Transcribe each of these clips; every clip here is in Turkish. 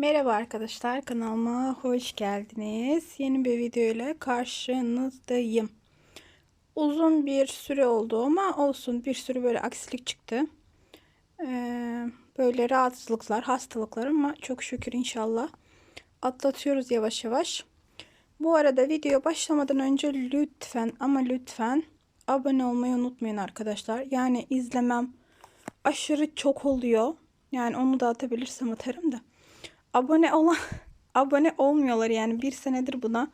Merhaba arkadaşlar kanalıma hoş geldiniz. Yeni bir video ile karşınızdayım. Uzun bir süre oldu ama olsun bir sürü böyle aksilik çıktı. Ee, böyle rahatsızlıklar, hastalıklar ama çok şükür inşallah atlatıyoruz yavaş yavaş. Bu arada video başlamadan önce lütfen ama lütfen abone olmayı unutmayın arkadaşlar. Yani izlemem aşırı çok oluyor. Yani onu da atabilirsem atarım da abone olan abone olmuyorlar yani bir senedir buna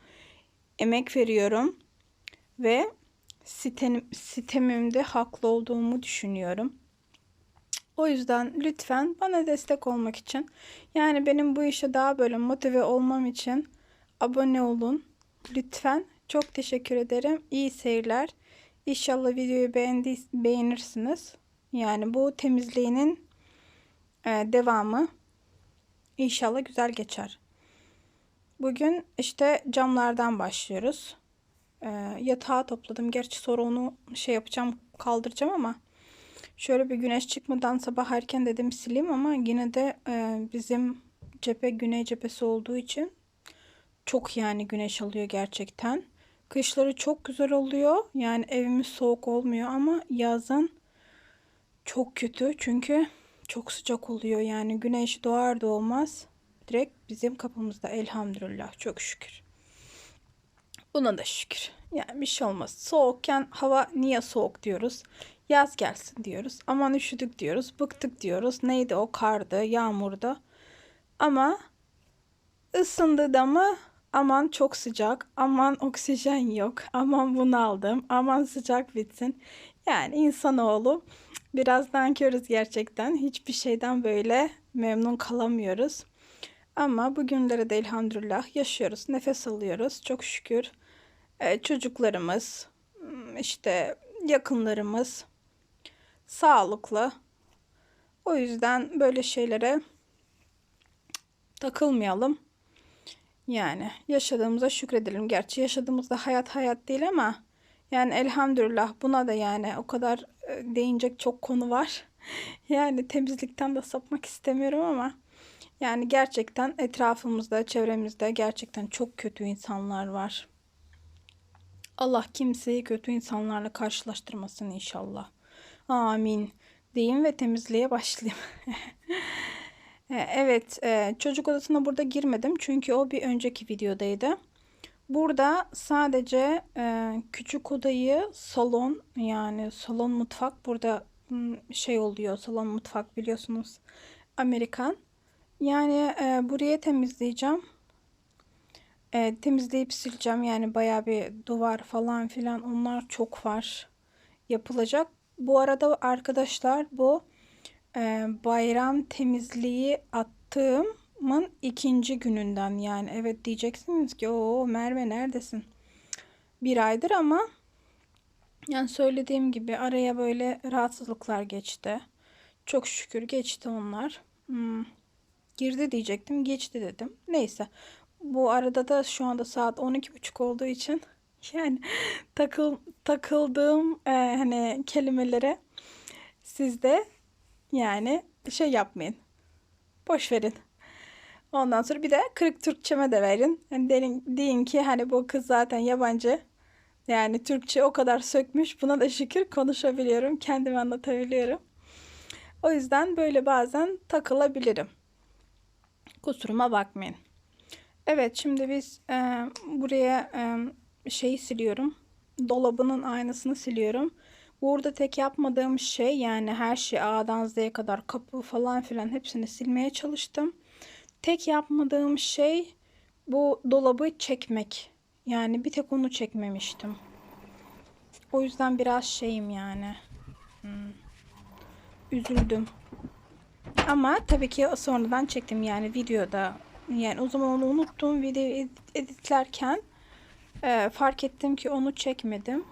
emek veriyorum ve sitem, sitemimde haklı olduğumu düşünüyorum. O yüzden lütfen bana destek olmak için yani benim bu işe daha böyle motive olmam için abone olun. Lütfen çok teşekkür ederim. İyi seyirler. İnşallah videoyu beğendi, beğenirsiniz. Yani bu temizliğinin e, devamı. İnşallah güzel geçer. Bugün işte camlardan başlıyoruz. Ee, yatağı topladım. Gerçi sonra onu şey yapacağım kaldıracağım ama şöyle bir güneş çıkmadan sabah erken dedim sileyim ama yine de e, bizim cephe güney cephesi olduğu için çok yani güneş alıyor gerçekten. Kışları çok güzel oluyor. Yani evimiz soğuk olmuyor ama yazın çok kötü çünkü çok sıcak oluyor yani güneş doğar doğmaz direkt bizim kapımızda elhamdülillah çok şükür. Buna da şükür. Yani bir şey olmaz. Soğukken hava niye soğuk diyoruz. Yaz gelsin diyoruz. Aman üşüdük diyoruz. Bıktık diyoruz. Neydi o kardı, yağmurda. Ama ısındı da mı aman çok sıcak, aman oksijen yok, aman bunaldım, aman sıcak bitsin. Yani insanoğlu Biraz nankörüz gerçekten. Hiçbir şeyden böyle memnun kalamıyoruz. Ama bugünlere de elhamdülillah yaşıyoruz. Nefes alıyoruz. Çok şükür. Ee, çocuklarımız, hmm, işte yakınlarımız sağlıklı. O yüzden böyle şeylere takılmayalım. Yani yaşadığımıza şükredelim. Gerçi yaşadığımızda hayat hayat değil ama yani elhamdülillah buna da yani o kadar değinecek çok konu var. Yani temizlikten de sapmak istemiyorum ama yani gerçekten etrafımızda, çevremizde gerçekten çok kötü insanlar var. Allah kimseyi kötü insanlarla karşılaştırmasın inşallah. Amin. Diyeyim ve temizliğe başlayayım. E, evet, e, çocuk odasına burada girmedim çünkü o bir önceki videodaydı. Burada sadece e, küçük odayı salon yani salon mutfak burada şey oluyor salon mutfak biliyorsunuz Amerikan. Yani e, buraya temizleyeceğim. E, temizleyip sileceğim yani baya bir duvar falan filan onlar çok var yapılacak. Bu arada arkadaşlar bu e, bayram temizliği attığım Mın ikinci gününden yani evet diyeceksiniz ki o Merve neredesin? Bir aydır ama yani söylediğim gibi araya böyle rahatsızlıklar geçti. Çok şükür geçti onlar. Hmm. Girdi diyecektim geçti dedim. Neyse bu arada da şu anda saat 12.30 olduğu için yani takıl takıldığım e, hani kelimelere siz de yani şey yapmayın. Boş verin. Ondan sonra bir de kırık Türkçeme de verin. Yani deyin, deyin ki hani bu kız zaten yabancı. Yani Türkçe o kadar sökmüş. Buna da şükür konuşabiliyorum. Kendimi anlatabiliyorum. O yüzden böyle bazen takılabilirim. Kusuruma bakmayın. Evet şimdi biz e, buraya e, şeyi siliyorum. Dolabının aynasını siliyorum. Burada tek yapmadığım şey yani her şey A'dan Z'ye kadar kapı falan filan hepsini silmeye çalıştım. Tek yapmadığım şey bu dolabı çekmek. Yani bir tek onu çekmemiştim. O yüzden biraz şeyim yani. Hmm. Üzüldüm. Ama tabii ki sonradan çektim yani videoda. Yani o zaman onu unuttum. Video editlerken e, fark ettim ki onu çekmedim.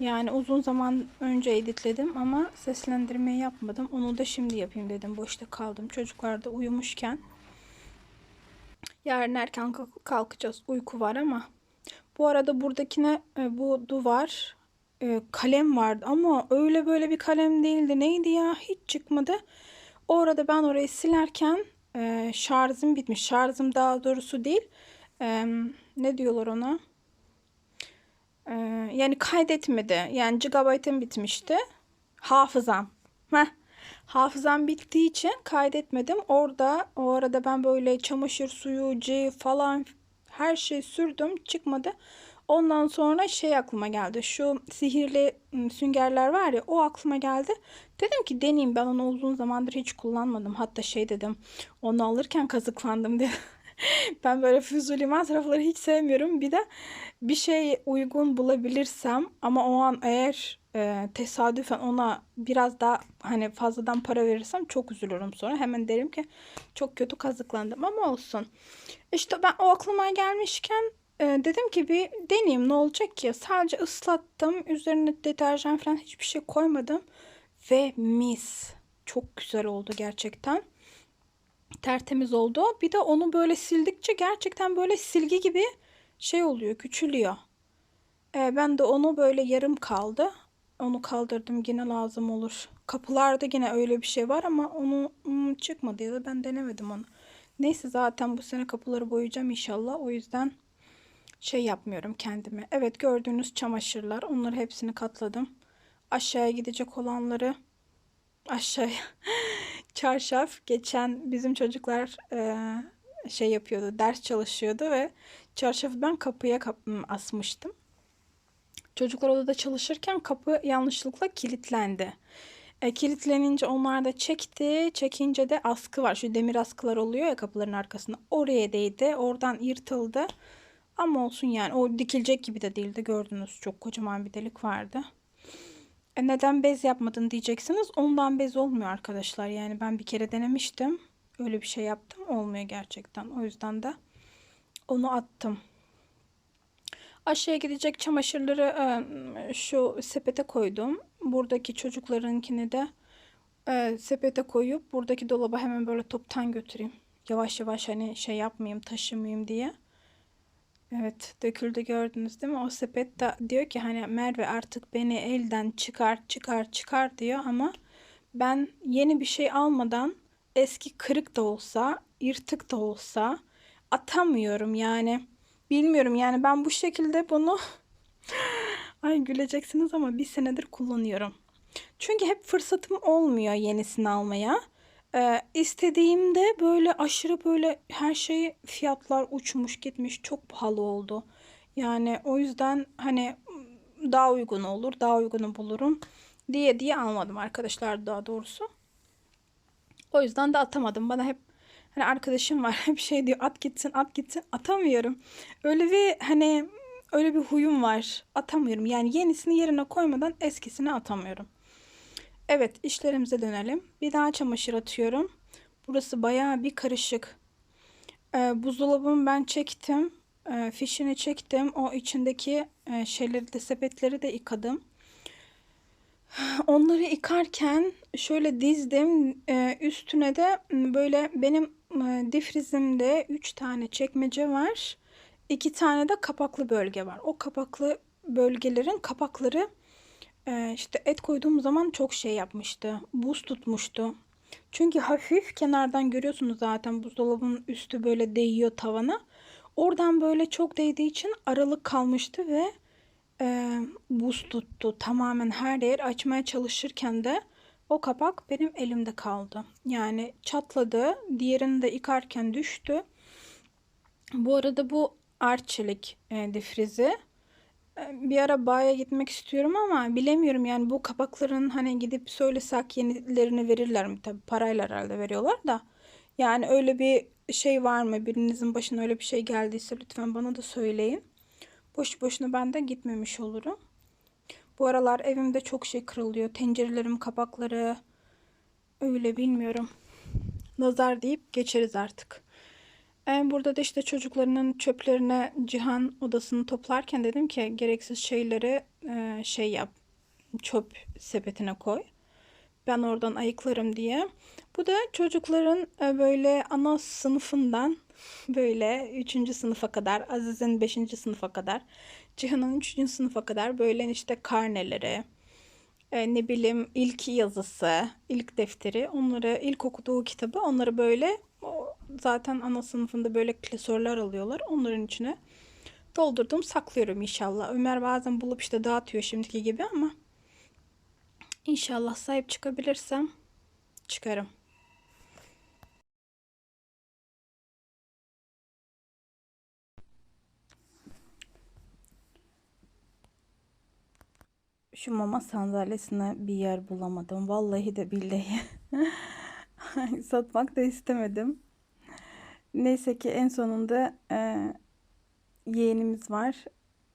Yani uzun zaman önce editledim ama seslendirmeyi yapmadım. Onu da şimdi yapayım dedim. Boşta kaldım. Çocuklar da uyumuşken. Yarın erken kalkacağız. Uyku var ama. Bu arada buradakine e, bu duvar e, kalem vardı ama öyle böyle bir kalem değildi. Neydi ya? Hiç çıkmadı. O arada ben orayı silerken e, şarjım bitmiş. Şarjım daha doğrusu değil. Ne diyorlar ona? Yani kaydetmedi. Yani gigabaytım bitmişti. Hafızam. Heh. Hafızam bittiği için kaydetmedim. Orada o arada ben böyle çamaşır suyu, C falan her şey sürdüm. Çıkmadı. Ondan sonra şey aklıma geldi. Şu sihirli süngerler var ya o aklıma geldi. Dedim ki deneyeyim ben onu uzun zamandır hiç kullanmadım. Hatta şey dedim onu alırken kazıklandım diye. Ben böyle füzuli masrafları hiç sevmiyorum. Bir de bir şey uygun bulabilirsem ama o an eğer e, tesadüfen ona biraz daha hani fazladan para verirsem çok üzülürüm sonra. Hemen derim ki çok kötü kazıklandım ama olsun. İşte ben o aklıma gelmişken e, dedim ki bir deneyeyim ne olacak ki? Sadece ıslattım. Üzerine deterjan falan hiçbir şey koymadım. Ve mis. Çok güzel oldu gerçekten tertemiz oldu. Bir de onu böyle sildikçe gerçekten böyle silgi gibi şey oluyor, küçülüyor. Ee, ben de onu böyle yarım kaldı. Onu kaldırdım yine lazım olur. Kapılarda yine öyle bir şey var ama onu hmm, çıkmadı ya da ben denemedim onu. Neyse zaten bu sene kapıları boyayacağım inşallah. O yüzden şey yapmıyorum kendime. Evet gördüğünüz çamaşırlar. Onları hepsini katladım. Aşağıya gidecek olanları aşağıya çarşaf geçen bizim çocuklar e, şey yapıyordu ders çalışıyordu ve çarşafı ben kapıya kap asmıştım. Çocuklar odada çalışırken kapı yanlışlıkla kilitlendi. E, kilitlenince onlar da çekti. Çekince de askı var. Şu demir askılar oluyor ya kapıların arkasında. Oraya değdi. Oradan yırtıldı. Ama olsun yani. O dikilecek gibi de değildi. Gördünüz çok kocaman bir delik vardı. E neden bez yapmadın diyeceksiniz. Ondan bez olmuyor arkadaşlar. Yani ben bir kere denemiştim. Öyle bir şey yaptım. Olmuyor gerçekten. O yüzden de onu attım. Aşağıya gidecek çamaşırları e, şu sepete koydum. Buradaki çocuklarınkini de e, sepete koyup buradaki dolaba hemen böyle toptan götüreyim. Yavaş yavaş hani şey yapmayayım, taşımayayım diye. Evet döküldü gördünüz değil mi? O sepet de diyor ki hani Merve artık beni elden çıkar çıkar çıkar diyor ama ben yeni bir şey almadan eski kırık da olsa yırtık da olsa atamıyorum yani. Bilmiyorum yani ben bu şekilde bunu ay güleceksiniz ama bir senedir kullanıyorum. Çünkü hep fırsatım olmuyor yenisini almaya. Ee, istediğimde böyle aşırı böyle her şey fiyatlar uçmuş gitmiş çok pahalı oldu. Yani o yüzden hani daha uygun olur daha uygunu bulurum diye diye almadım arkadaşlar daha doğrusu. O yüzden de atamadım. Bana hep hani arkadaşım var hep şey diyor at gitsin at gitsin atamıyorum. Öyle bir hani öyle bir huyum var atamıyorum. Yani yenisini yerine koymadan eskisini atamıyorum. Evet işlerimize dönelim. Bir daha çamaşır atıyorum. Burası bayağı bir karışık. Ee, buzdolabımı ben çektim. Ee, fişini çektim. O içindeki e, şeyleri de sepetleri de yıkadım. Onları yıkarken şöyle dizdim. Ee, üstüne de böyle benim e, difrizimde 3 tane çekmece var. 2 tane de kapaklı bölge var. O kapaklı bölgelerin kapakları ee, işte et koyduğum zaman çok şey yapmıştı. Buz tutmuştu. Çünkü hafif kenardan görüyorsunuz zaten buzdolabının üstü böyle değiyor tavana. Oradan böyle çok değdiği için aralık kalmıştı ve e, buz tuttu. Tamamen her yer açmaya çalışırken de o kapak benim elimde kaldı. Yani çatladı. Diğerini de yıkarken düştü. Bu arada bu arçelik e, difrizi bir ara Bağ'a gitmek istiyorum ama bilemiyorum yani bu kapakların hani gidip söylesek yenilerini verirler mi? Tabii parayla herhalde veriyorlar da. Yani öyle bir şey var mı? Birinizin başına öyle bir şey geldiyse lütfen bana da söyleyin. Boş boşuna ben de gitmemiş olurum. Bu aralar evimde çok şey kırılıyor. Tencerelerim kapakları öyle bilmiyorum. Nazar deyip geçeriz artık. E, burada da işte çocuklarının çöplerine Cihan odasını toplarken dedim ki gereksiz şeyleri e, şey yap çöp sepetine koy. Ben oradan ayıklarım diye. Bu da çocukların e, böyle ana sınıfından böyle 3. sınıfa kadar, Aziz'in 5. sınıfa kadar, Cihan'ın 3. sınıfa kadar böyle işte karneleri, e, ne bileyim ilk yazısı, ilk defteri, onları ilk okuduğu kitabı onları böyle zaten ana sınıfında böyle klasörler alıyorlar. Onların içine doldurdum saklıyorum inşallah. Ömer bazen bulup işte dağıtıyor şimdiki gibi ama inşallah sahip çıkabilirsem çıkarım. Şu mama sandalyesine bir yer bulamadım. Vallahi de billahi. Satmak da istemedim. Neyse ki en sonunda e, yeğenimiz var.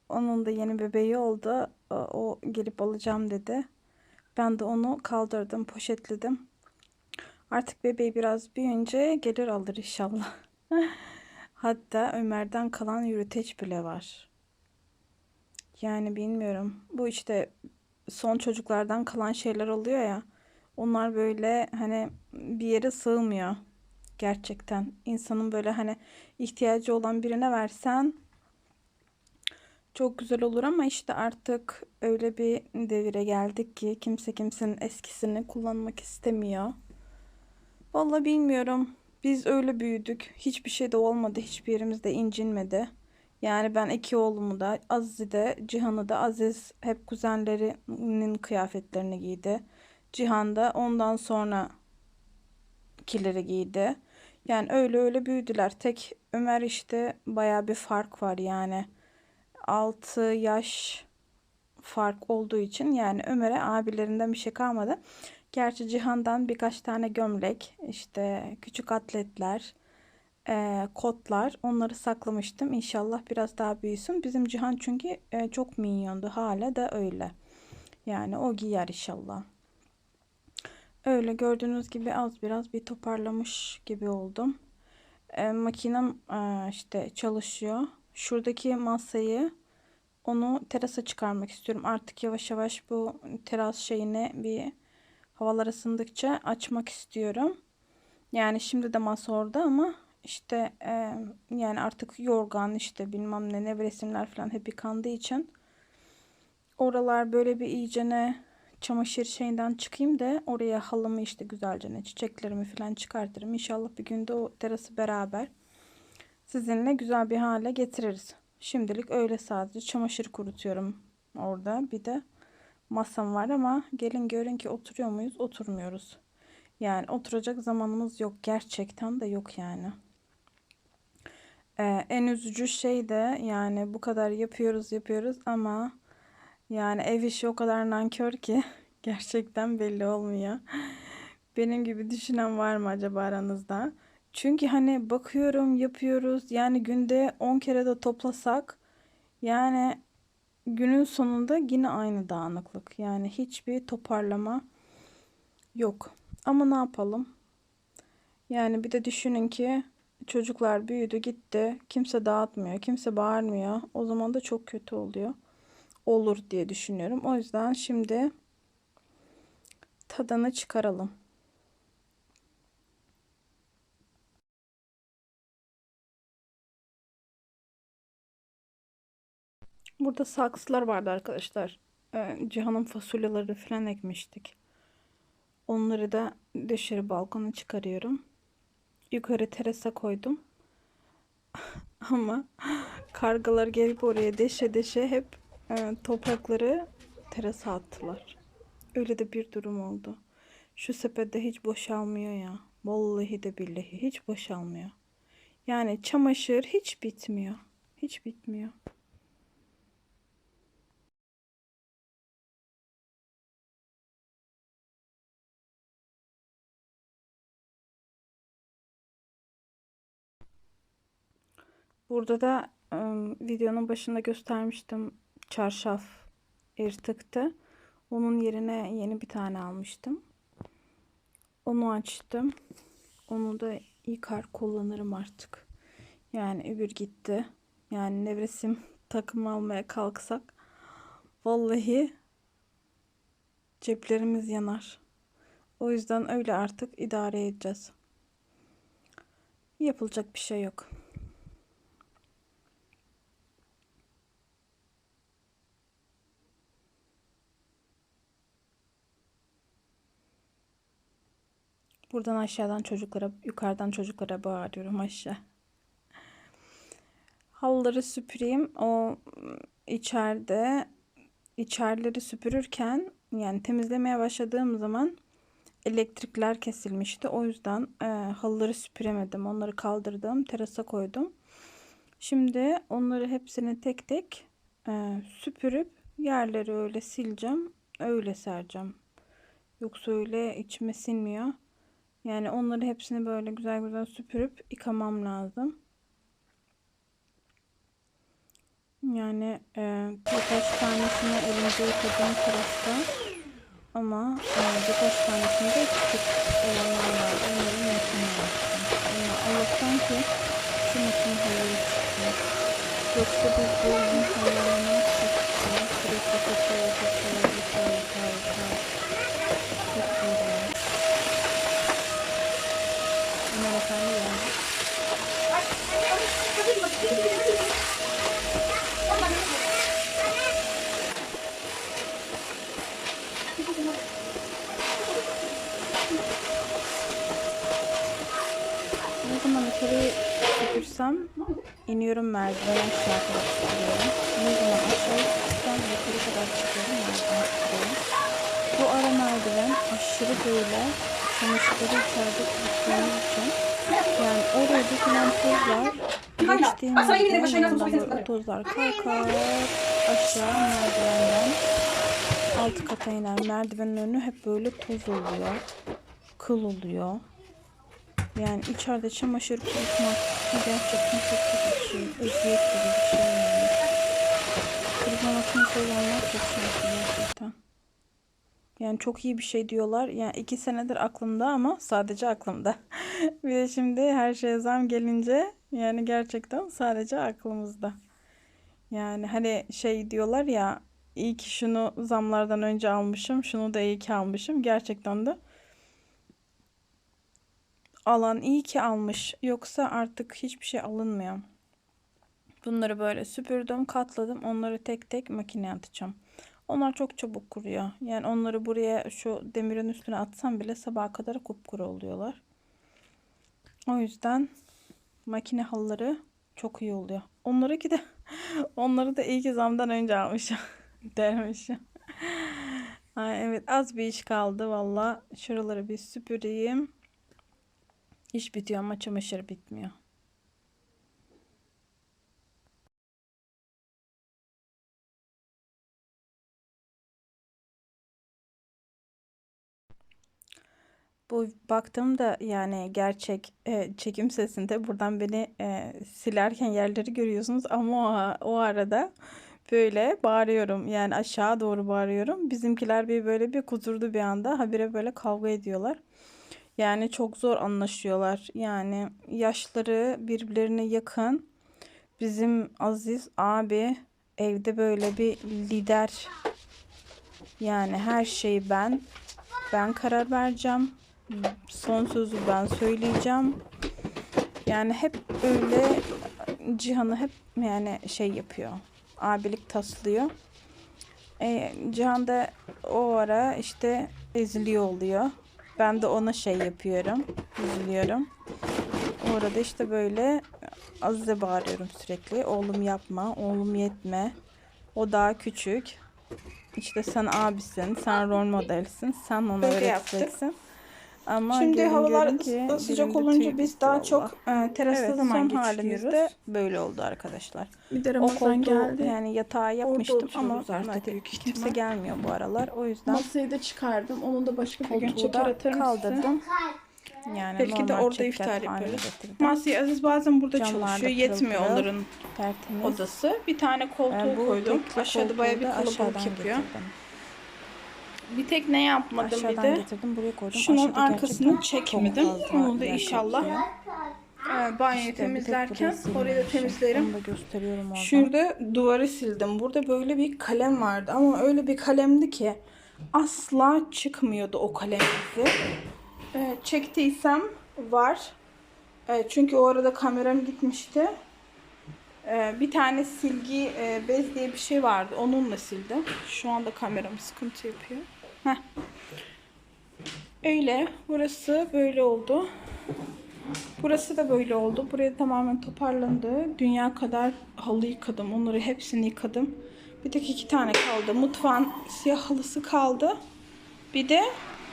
Onun da yeni bebeği oldu. O, o gelip alacağım dedi. Ben de onu kaldırdım, poşetledim. Artık bebeği biraz büyüyünce gelir alır inşallah. Hatta Ömer'den kalan yürüteç bile var. Yani bilmiyorum. Bu işte son çocuklardan kalan şeyler oluyor ya. Onlar böyle hani bir yere sığmıyor. Gerçekten. insanın böyle hani ihtiyacı olan birine versen çok güzel olur ama işte artık öyle bir devire geldik ki kimse kimsenin eskisini kullanmak istemiyor. Vallahi bilmiyorum. Biz öyle büyüdük. Hiçbir şey de olmadı. Hiçbir yerimizde incinmedi. Yani ben iki oğlumu da Aziz'i de Cihan'ı da Aziz hep kuzenlerinin kıyafetlerini giydi. Cihan da ondan sonra kileri giydi. Yani öyle öyle büyüdüler. Tek Ömer işte baya bir fark var yani. 6 yaş fark olduğu için yani Ömer'e abilerinden bir şey kalmadı. Gerçi Cihan'dan birkaç tane gömlek, işte küçük atletler, e, kotlar onları saklamıştım. İnşallah biraz daha büyüsün. Bizim Cihan çünkü e, çok minyondu. Hala da öyle. Yani o giyer inşallah. Öyle gördüğünüz gibi az biraz bir toparlamış gibi oldum. E, makinem e, işte çalışıyor. Şuradaki masayı onu terasa çıkarmak istiyorum. Artık yavaş yavaş bu teras şeyini bir havalar ısındıkça açmak istiyorum. Yani şimdi de masa orada ama işte e, yani artık yorgan işte bilmem ne ne resimler falan hep yıkandığı için oralar böyle bir iyicene çamaşır şeyinden çıkayım da oraya halımı işte güzelce ne çiçeklerimi falan çıkartırım. İnşallah bir günde o terası beraber sizinle güzel bir hale getiririz. Şimdilik öyle sadece çamaşır kurutuyorum orada. Bir de masam var ama gelin görün ki oturuyor muyuz? Oturmuyoruz. Yani oturacak zamanımız yok. Gerçekten de yok yani. Ee, en üzücü şey de yani bu kadar yapıyoruz yapıyoruz ama yani ev işi o kadar nankör ki gerçekten belli olmuyor. Benim gibi düşünen var mı acaba aranızda? Çünkü hani bakıyorum yapıyoruz yani günde 10 kere de toplasak yani günün sonunda yine aynı dağınıklık. Yani hiçbir toparlama yok. Ama ne yapalım? Yani bir de düşünün ki çocuklar büyüdü gitti. Kimse dağıtmıyor, kimse bağırmıyor. O zaman da çok kötü oluyor. Olur diye düşünüyorum. O yüzden şimdi tadını çıkaralım. Burada saksılar vardı arkadaşlar. Ee, Cihan'ın fasulyeleri falan ekmiştik. Onları da dışarı balkona çıkarıyorum. Yukarı terasa koydum. Ama kargalar gelip oraya deşe deşe hep toprakları terasa attılar. Öyle de bir durum oldu. Şu sepette hiç boşalmıyor ya. Vallahi de billahi hiç boşalmıyor. Yani çamaşır hiç bitmiyor. Hiç bitmiyor. Burada da ıı, videonun başında göstermiştim çarşaf yırtıktı. Onun yerine yeni bir tane almıştım. Onu açtım. Onu da yıkar kullanırım artık. Yani öbür gitti. Yani nevresim takım almaya kalksak vallahi ceplerimiz yanar. O yüzden öyle artık idare edeceğiz. Yapılacak bir şey yok. Buradan aşağıdan çocuklara, yukarıdan çocuklara bağırıyorum aşağı. Halıları süpüreyim. O ım, içeride içerileri süpürürken yani temizlemeye başladığım zaman elektrikler kesilmişti. O yüzden e, halıları süpüremedim. Onları kaldırdım, terasa koydum. Şimdi onları hepsini tek tek e, süpürüp yerleri öyle sileceğim. Öyle sereceğim. Yoksa öyle içime sinmiyor. Yani onları hepsini böyle güzel güzel süpürüp yıkamam lazım. Yani e, birkaç tanesini elimde yıkadım terasta. Ama e, birkaç tanesini de küçük olanlar. Onları makineye yaptım. Ama Allah'tan ki şu makine halıları çıktı. Yoksa biz bu uzun halıları ne yapacaktık ya? Sürekli kaçıyor, kaçıyor, yıkar, yıkar, merdiven aşağı kadar çıkıyorum. Ne zaman aşağı çıksam yukarı kadar çıkıyorum merdiven çıkıyorum. Bu ara merdiven aşırı böyle çamaşırları içeride tuttuğumuz için yani oraya dökülen tozlar geçtiğimizde yanından böyle o tozlar kalkar aşağı merdivenden alt kata iner. Merdivenin önü hep böyle toz oluyor. Kıl oluyor. Yani içeride çamaşır kurutmak gerçekten çok kötü bir şey. Eziyet gibi bir şey yani. Kurutma makinesi olanlar çok şanslı gerçekten. Yani çok iyi bir şey diyorlar. Yani iki senedir aklımda ama sadece aklımda. bir de şimdi her şeye zam gelince yani gerçekten sadece aklımızda. Yani hani şey diyorlar ya iyi ki şunu zamlardan önce almışım, şunu da iyi ki almışım. Gerçekten de alan iyi ki almış. Yoksa artık hiçbir şey alınmıyor. Bunları böyle süpürdüm, katladım. Onları tek tek makineye atacağım. Onlar çok çabuk kuruyor. Yani onları buraya şu demirin üstüne atsam bile sabaha kadar kupkuru oluyorlar. O yüzden makine halıları çok iyi oluyor. Onları ki de onları da iyi ki zamdan önce almışım dermişim. Ay, evet az bir iş kaldı valla. Şuraları bir süpüreyim. İş bitiyor ama çamaşır bitmiyor. Bu baktığımda yani gerçek e, çekim sesinde buradan beni e, silerken yerleri görüyorsunuz ama o, o arada böyle bağırıyorum yani aşağı doğru bağırıyorum. Bizimkiler bir böyle bir kudurdu bir anda habire böyle kavga ediyorlar. Yani çok zor anlaşıyorlar. Yani yaşları birbirlerine yakın. Bizim Aziz abi evde böyle bir lider. Yani her şeyi ben ben karar vereceğim. Son sözü ben söyleyeceğim. Yani hep öyle Cihan'ı hep yani şey yapıyor. Abilik taslıyor. E, Cihan da o ara işte eziliyor oluyor. Ben de ona şey yapıyorum. Üzülüyorum. Orada işte böyle Aziz'e bağırıyorum sürekli. Oğlum yapma, oğlum yetme. O daha küçük. İşte sen abisin, sen rol modelsin. Sen ona Böyle öğreteceksin. Ama Şimdi görün havalar ki sıcak olunca biz daha çok e, terasta Evet, zaman halimizde böyle oldu arkadaşlar. Bir de O Ramazan koltuğu geldi. yani yatağa yapmıştım ama artık büyük kimse ihtimal. gelmiyor bu aralar. O yüzden Masayı da çıkardım. Onu da başka bir gün koltuğu çeker atarım size. kaldırdım. Yani Belki de orada iftar getirdim. Masayı Aziz bazen burada Camlar da çalışıyor. Yetmiyor pırıl. onların Tertemiz. odası. Bir tane koltuğu Ee, bu koydum. tekli Aşağıda baya bir koltuğu kalabalık yapıyor. getirdim. Bir tek ne yapmadım Aşağıdan bir de. getirdim buraya koydum. Şunun Aşağıda arkasını gerçekten çok çekmedim. fazla Onu da yer inşallah kaplıyor. e, banyoyu İşte bir tek temizlerken burayı orayı da silmemişim. temizlerim. Onu da gösteriyorum oradan. Şurada duvarı sildim. Burada böyle bir kalem vardı ama öyle bir kalemdi ki asla çıkmıyordu o kalem izi. Ee, çektiysem var. Ee, çünkü o arada kameram gitmişti. Ee, bir tane silgi e, bez diye bir şey vardı. Onunla sildim. Şu anda kameram sıkıntı yapıyor. Heh. Öyle. Burası böyle oldu. Burası da böyle oldu. Buraya tamamen toparlandı. Dünya kadar halı yıkadım. Onları hepsini yıkadım. Bir tek iki tane kaldı. Mutfağın siyah halısı kaldı. Bir de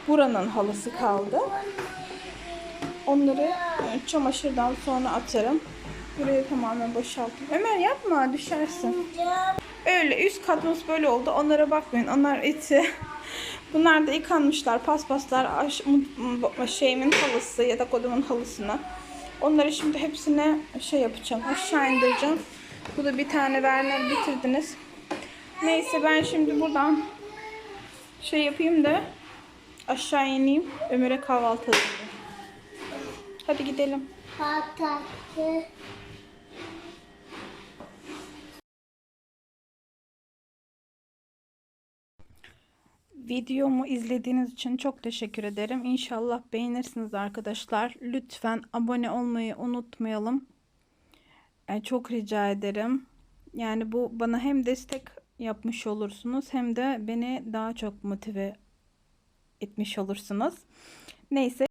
buranın halısı kaldı. Onları e, çamaşırdan sonra atarım. Burayı tamamen boşaltayım. Ömer yapma düşersin. Öyle üst katımız böyle oldu. Onlara bakmayın. Onlar eti. Bunlar da yıkanmışlar. Paspaslar, aş, şeyimin halısı ya da kodumun halısını. Onları şimdi hepsine şey yapacağım. Aşağı indireceğim. Bu da bir tane Werner bitirdiniz. Neyse ben şimdi buradan şey yapayım da aşağı ineyim. Ömer'e kahvaltı hazırlayayım. Hadi gidelim. Patlattı. Videomu izlediğiniz için çok teşekkür ederim. İnşallah beğenirsiniz arkadaşlar. Lütfen abone olmayı unutmayalım. E, çok rica ederim. Yani bu bana hem destek yapmış olursunuz hem de beni daha çok motive etmiş olursunuz. Neyse